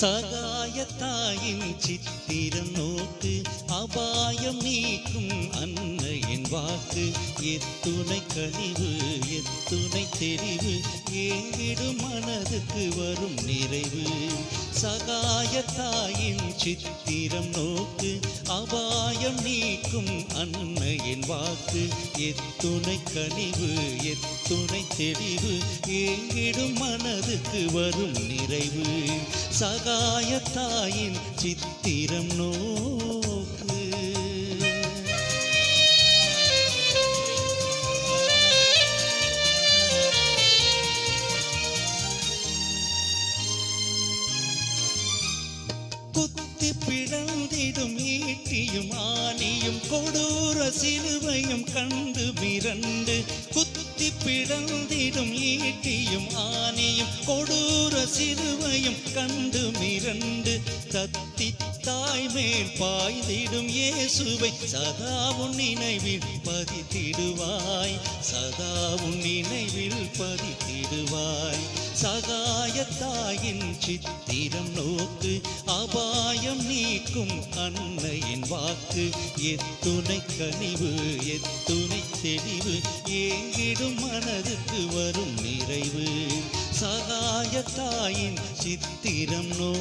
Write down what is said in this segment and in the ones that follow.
சகாய தாயின் சித்திரம் நோக்கு அபாயம் நீக்கும் அன்னையின் வாக்கு. எத்துணை கனிவு எத்துணை தெளிவு ஏங்கிடும் மனதுக்கு வரும் நிறைவு. சகாயத்தாயின் சித்திரம் நோக்கு அபாயம் நீக்கும் அன்னையின் வாக்கு. எத்துணை கனிவு எத்துணை தெளிவு ஏங்கிடும் மனதுக்கு வரும் நிறைவு. சகாயத்தாயின் சித்திரம் நோக்கு குத்தி பிளந்திடும் ஈட்டியும் ஆணியும் கொடூர சிலுவையும் கண்டு மிரண்டு. குத்தி பிளந்திடும் ஈட்டியும் ஆணியும் கொடூர சிலுவையும் கண்டு மிரண்டு. தத்தி தாய் மேல் பாய்ந்திடும் இயேசுவை சதா உன் நினைவில் பதித்திடுவாய். சதா உன் நினைவில் பதித்திடுவாய். சகாயத்தாயின் சித்திரம் நோக்கு அபாயம் நீக்கும் அன்னையின் வாக்கு. எத்துணை கனிவு எத்துணை தெளிவு ஏங்கிடும் மனதுக்கு வரும் நிறைவு. சகாயத்தாயின் சித்திரம் நோ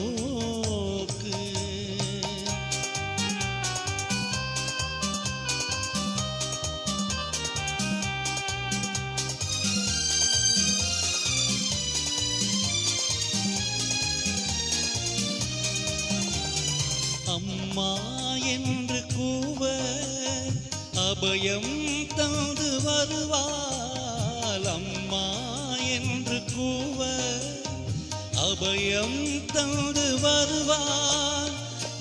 அம்மா என்று கூவ அபயம் தந்து வருவாள் அம்மா என்று கூவ அபயம் தந்து வருவாள்.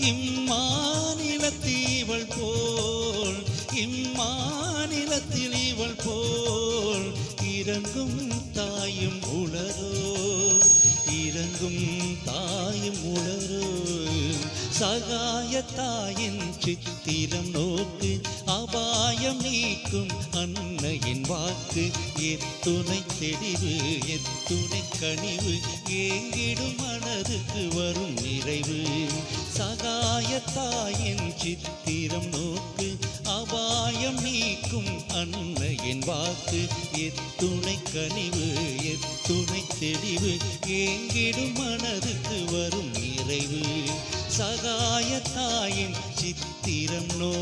இம்மாநிலத்தில் இவள் போல் இம்மாநிலத்தில் இவள் போல் இறங்கும் தாயும் உளரோ சகாயத்தாயின் சித்திரம் நோக்கு அபாயம் நீக்கும் அன்னையின் வாக்கு. எத்துணை தெளிவு எத்துணை கனிவு ஏங்கிடும் மனதுக்கு வரும் நிறைவு. சகாயத்தாயின் சித்திரம் நோக்கு அபாயம் நீக்கும் அன்னையின் வாக்கு. எத்துணை கனிவு எத்துணை தெளிவு ஏங்கிடும் மனதுக்கு வரும் சகாயத்தாயின் சித்திரம் நோ